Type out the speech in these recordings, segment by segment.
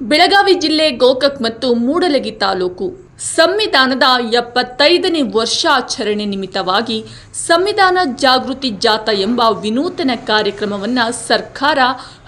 ಬೆಳಗಾವಿ ಜಿಲ್ಲೆ ಗೋಕಕ್ ಮತ್ತು ಮೂಡಲಗಿ ತಾಲೂಕು. ಸಂವಿಧಾನದ ಎಪ್ಪತ್ತೈದನೇ ವರ್ಷಾಚರಣೆ ನಿಮಿತ್ತವಾಗಿ ಸಂವಿಧಾನ ಜಾಗೃತಿ ಜಾಥಾ ಎಂಬ ವಿನೂತನ ಕಾರ್ಯಕ್ರಮವನ್ನು ಸರ್ಕಾರ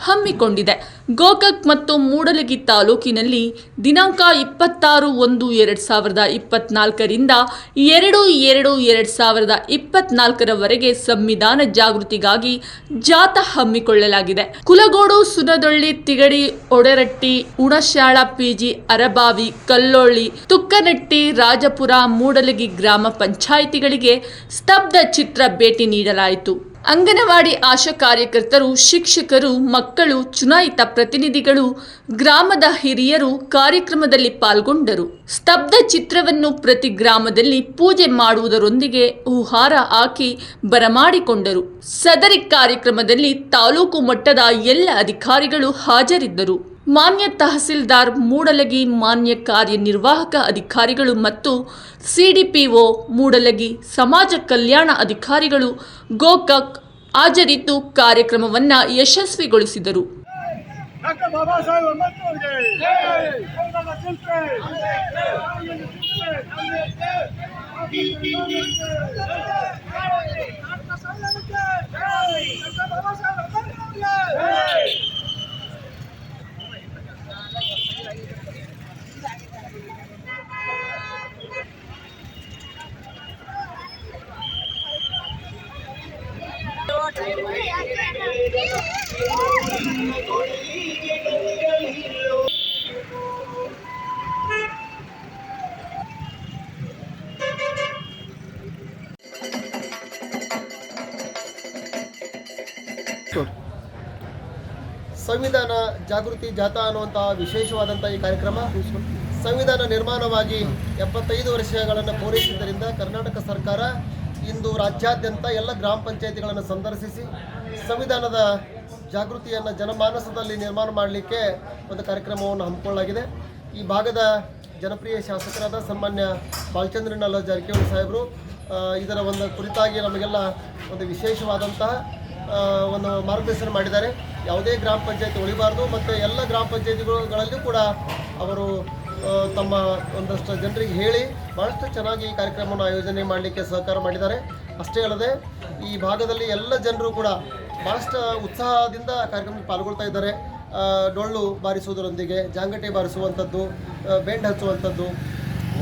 ಹಮ್ಮಿಕೊಂಡಿದೆ. ಗೋಕಾಕ್ ಮತ್ತು ಮೂಡಲಗಿ ತಾಲೂಕಿನಲ್ಲಿ ದಿನಾಂಕ ಇಪ್ಪತ್ತಾರು ಒಂದು ಎರಡು ಸಾವಿರದ ಇಪ್ಪತ್ನಾಲ್ಕರಿಂದ ಎರಡು ಎರಡು ಎರಡು ಸಾವಿರದ ಇಪ್ಪತ್ನಾಲ್ಕರವರೆಗೆ ಸಂವಿಧಾನ ಜಾಗೃತಿಗಾಗಿ ಜಾಥಾ ಹಮ್ಮಿಕೊಳ್ಳಲಾಗಿದೆ. ಕುಲಗೋಡು, ಸುನದೊಳ್ಳಿ, ತಿಗಡಿ, ಒಡೆರಟ್ಟಿ, ಉಣಶಾಳ, ಪಿಜಿ, ಅರಬಾವಿ ಕಲ್ಲೋಳ್ಳಿ ತುಕ್ಕನಟ್ಟಿ, ರಾಜಪುರ, ಮೂಡಲಗಿ ಗ್ರಾಮ ಪಂಚಾಯಿತಿಗಳಿಗೆ ಸ್ತಬ್ಧ ಚಿತ್ರ ಭೇಟಿ ನೀಡಲಾಯಿತು. ಅಂಗನವಾಡಿ ಆಶಾ ಕಾರ್ಯಕರ್ತರು, ಶಿಕ್ಷಕರು, ಮಕ್ಕಳು, ಚುನಾಯಿತ ಪ್ರತಿನಿಧಿಗಳು, ಗ್ರಾಮದ ಹಿರಿಯರು ಕಾರ್ಯಕ್ರಮದಲ್ಲಿ ಪಾಲ್ಗೊಂಡರು. ಸ್ತಬ್ಧ ಚಿತ್ರವನ್ನು ಪ್ರತಿ ಗ್ರಾಮದಲ್ಲಿ ಪೂಜೆ ಮಾಡುವುದರೊಂದಿಗೆ ಹೂಹಾರ ಹಾಕಿ ಬರಮಾಡಿಕೊಂಡರು. ಸದರಿ ಕಾರ್ಯಕ್ರಮದಲ್ಲಿ ತಾಲೂಕು ಮಟ್ಟದ ಎಲ್ಲ ಅಧಿಕಾರಿಗಳು ಹಾಜರಿದ್ದರು. ಮಾನ್ಯ ತಹಸೀಲ್ದಾರ್ ಮೂಡಲಗಿ ಮಾನ್ಯ ಕಾರ್ಯನಿರ್ವಾಹಕ ಅಧಿಕಾರಿಗಳು ಮತ್ತು ಸಿಡಿಪಿಒ ಮೂಡಲಗಿ ಸಮಾಜ ಕಲ್ಯಾಣ ಅಧಿಕಾರಿಗಳು ಗೋಕಾಕ್ ಹಾಜರಿದ್ದು ಕಾರ್ಯಕ್ರಮವನ್ನು ಯಶಸ್ವಿಗೊಳಿಸಿದರು. ಸಂವಿಧಾನ ಜಾಗೃತಿ ಜಾಥಾ ಅನ್ನುವಂತಹ ವಿಶೇಷವಾದಂಥ ಈ ಕಾರ್ಯಕ್ರಮ ಸಂವಿಧಾನ ನಿರ್ಮಾಣವಾಗಿ ಎಪ್ಪತ್ತೈದು ವರ್ಷಗಳನ್ನು ಪೂರೈಸಿದ್ದರಿಂದ ಕರ್ನಾಟಕ ಸರ್ಕಾರ ಇಂದು ರಾಜ್ಯಾದ್ಯಂತ ಎಲ್ಲ ಗ್ರಾಮ ಪಂಚಾಯಿತಿಗಳನ್ನು ಸಂದರ್ಶಿಸಿ ಸಂವಿಧಾನದ ಜಾಗೃತಿಯನ್ನು ಜನಮಾನಸದಲ್ಲಿ ನಿರ್ಮಾಣ ಮಾಡಲಿಕ್ಕೆ ಒಂದು ಕಾರ್ಯಕ್ರಮವನ್ನು ಹಮ್ಮಿಕೊಳ್ಳಲಾಗಿದೆ. ಈ ಭಾಗದ ಜನಪ್ರಿಯ ಶಾಸಕರಾದ ಸನ್ಮಾನ್ಯ ಬಾಲಚಂದ್ರನಲ್ಲ ಜಾರಕಿಹೊಳಿ ಸಾಹೇಬರು ಇದರ ಒಂದು ಕುರಿತಾಗಿ ನಮಗೆಲ್ಲ ಒಂದು ವಿಶೇಷವಾದಂತಹ ಒಂದು ಮಾರ್ಗದರ್ಶನ ಮಾಡಿದ್ದಾರೆ. ಯಾವುದೇ ಗ್ರಾಮ ಪಂಚಾಯತಿ ಉಳಿಬಾರ್ದು ಮತ್ತು ಎಲ್ಲ ಗ್ರಾಮ ಪಂಚಾಯತಿಗಳಲ್ಲೂ ಕೂಡ ಅವರು ತಮ್ಮ ಒಂದಷ್ಟು ಜನರಿಗೆ ಹೇಳಿ ಭಾಳಷ್ಟು ಚೆನ್ನಾಗಿ ಈ ಕಾರ್ಯಕ್ರಮವನ್ನು ಆಯೋಜನೆ ಮಾಡಲಿಕ್ಕೆ ಸಹಕಾರ ಮಾಡಿದ್ದಾರೆ. ಅಷ್ಟೇ ಅಲ್ಲದೆ ಈ ಭಾಗದಲ್ಲಿ ಎಲ್ಲ ಜನರು ಕೂಡ ಭಾಳಷ್ಟು ಉತ್ಸಾಹದಿಂದ ಕಾರ್ಯಕ್ರಮದಲ್ಲಿ ಪಾಲ್ಗೊಳ್ತಾ ಇದ್ದಾರೆ. ಡೊಳ್ಳು ಬಾರಿಸುವುದರೊಂದಿಗೆ, ಜಾಂಗಟೆ ಬಾರಿಸುವಂಥದ್ದು ಬೆಂಡ್ ಹಚ್ಚುವಂಥದ್ದು,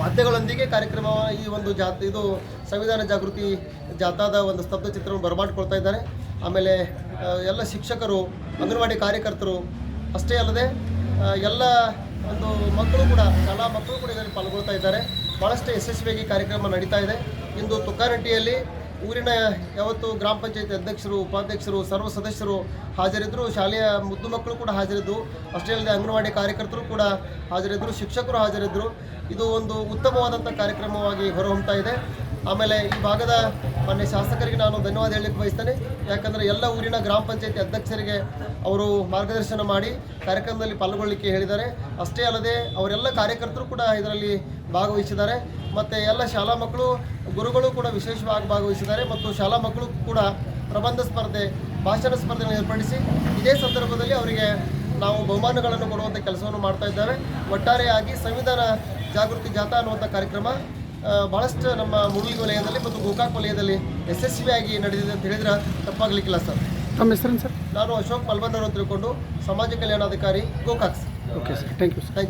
ವಾದ್ಯಗಳೊಂದಿಗೆ ಕಾರ್ಯಕ್ರಮ ಈ ಒಂದು ಜಾತ್, ಇದು ಸಂವಿಧಾನ ಜಾಗೃತಿ ಜಾಥಾದ ಒಂದು ಸ್ತಬ್ಧ ಚಿತ್ರವನ್ನು ಬರಮಾಡಿಕೊಳ್ತಾ ಇದ್ದಾರೆ. ಆಮೇಲೆ ಎಲ್ಲ ಶಿಕ್ಷಕರು, ಅಂಗನವಾಡಿ ಕಾರ್ಯಕರ್ತರು, ಅಷ್ಟೇ ಅಲ್ಲದೆ ಎಲ್ಲ ಒಂದು ಮಕ್ಕಳು ಕೂಡ, ಶಾಲಾ ಮಕ್ಕಳು ಕೂಡ ಇದರಲ್ಲಿ ಪಾಲ್ಗೊಳ್ತಾ ಇದ್ದಾರೆ. ಭಾಳಷ್ಟು ಯಶಸ್ವಿಯಾಗಿ ಕಾರ್ಯಕ್ರಮ ನಡೀತಾ ಇದೆ. ಇಂದು ತುಕ್ಕಾನಟ್ಟಿಯಲ್ಲಿ ಊರಿನ ಯಾವತ್ತು ಗ್ರಾಮ ಪಂಚಾಯತಿ ಅಧ್ಯಕ್ಷರು, ಉಪಾಧ್ಯಕ್ಷರು, ಸರ್ವ ಸದಸ್ಯರು ಹಾಜರಿದ್ದರು ಶಾಲೆಯ ಮುದ್ದು ಮಕ್ಕಳು ಕೂಡ ಹಾಜರಿದ್ದು, ಅಷ್ಟೇ ಅಲ್ಲದೆ ಅಂಗನವಾಡಿ ಕಾರ್ಯಕರ್ತರು ಕೂಡ ಹಾಜರಿದ್ದರು ಶಿಕ್ಷಕರು ಹಾಜರಿದ್ದರು ಇದು ಒಂದು ಉತ್ತಮವಾದಂಥ ಕಾರ್ಯಕ್ರಮವಾಗಿ ಹೊರಹೊಮ್ತಾ ಇದೆ. ಆಮೇಲೆ ಈ ಭಾಗದ ಮಾನ್ಯ ಶಾಸಕರಿಗೆ ನಾನು ಧನ್ಯವಾದ ಹೇಳಲಿಕ್ಕೆ ಬಯಸ್ತೇನೆ. ಯಾಕಂದರೆ ಎಲ್ಲ ಊರಿನ ಗ್ರಾಮ ಪಂಚಾಯತಿ ಅಧ್ಯಕ್ಷರಿಗೆ ಅವರು ಮಾರ್ಗದರ್ಶನ ಮಾಡಿ ಕಾರ್ಯಕ್ರಮದಲ್ಲಿ ಪಾಲ್ಗೊಳ್ಳಿಕ್ಕೆ ಹೇಳಿದ್ದಾರೆ. ಅಷ್ಟೇ ಅಲ್ಲದೆ ಅವರೆಲ್ಲ ಕಾರ್ಯಕರ್ತರು ಕೂಡ ಇದರಲ್ಲಿ ಭಾಗವಹಿಸಿದ್ದಾರೆ. ಮತ್ತು ಎಲ್ಲ ಶಾಲಾ ಮಕ್ಕಳು, ಗುರುಗಳು ಕೂಡ ವಿಶೇಷವಾಗಿ ಭಾಗವಹಿಸಿದ್ದಾರೆ ಮತ್ತು ಶಾಲಾ ಮಕ್ಕಳು ಕೂಡ ಪ್ರಬಂಧ ಸ್ಪರ್ಧೆ, ಭಾಷಣ ಸ್ಪರ್ಧೆಯನ್ನು ಏರ್ಪಡಿಸಿ ಇದೇ ಸಂದರ್ಭದಲ್ಲಿ ಅವರಿಗೆ ನಾವು ಬಹುಮಾನಗಳನ್ನು ಕೊಡುವಂಥ ಕೆಲಸವನ್ನು ಮಾಡ್ತಾ ಇದ್ದೇವೆ. ಒಟ್ಟಾರೆಯಾಗಿ ಸಂವಿಧಾನ ಜಾಗೃತಿ ಜಾಥಾ ಅನ್ನುವಂಥ ಕಾರ್ಯಕ್ರಮ ಆ, ಬಹಳಷ್ಟು ನಮ್ಮ ಮುಳುಗಿ ವಲಯದಲ್ಲಿ ಮತ್ತು ಗೋಕಾಕ್ ವಲಯದಲ್ಲಿ ಯಶಸ್ವಿಯಾಗಿ ನಡೆದಿದೆ ಅಂತ ಹೇಳಿದ್ರೆ ತಪ್ಪಾಗಲಿಕ್ಕಿಲ್ಲ ಸರ್. ತಮ್ಮ ಹೆಸರೇನು ಸರ್? ನಾನು ಅಶೋಕ್ ಮಲ್ಬಂದರ್ ಅಂತ ತಿಳ್ಕೊಂಡು ಸಮಾಜ ಕಲ್ಯಾಣಾಧಿಕಾರಿ ಗೋಕಾಕ್ಸ್ okay sir thank you sir thank you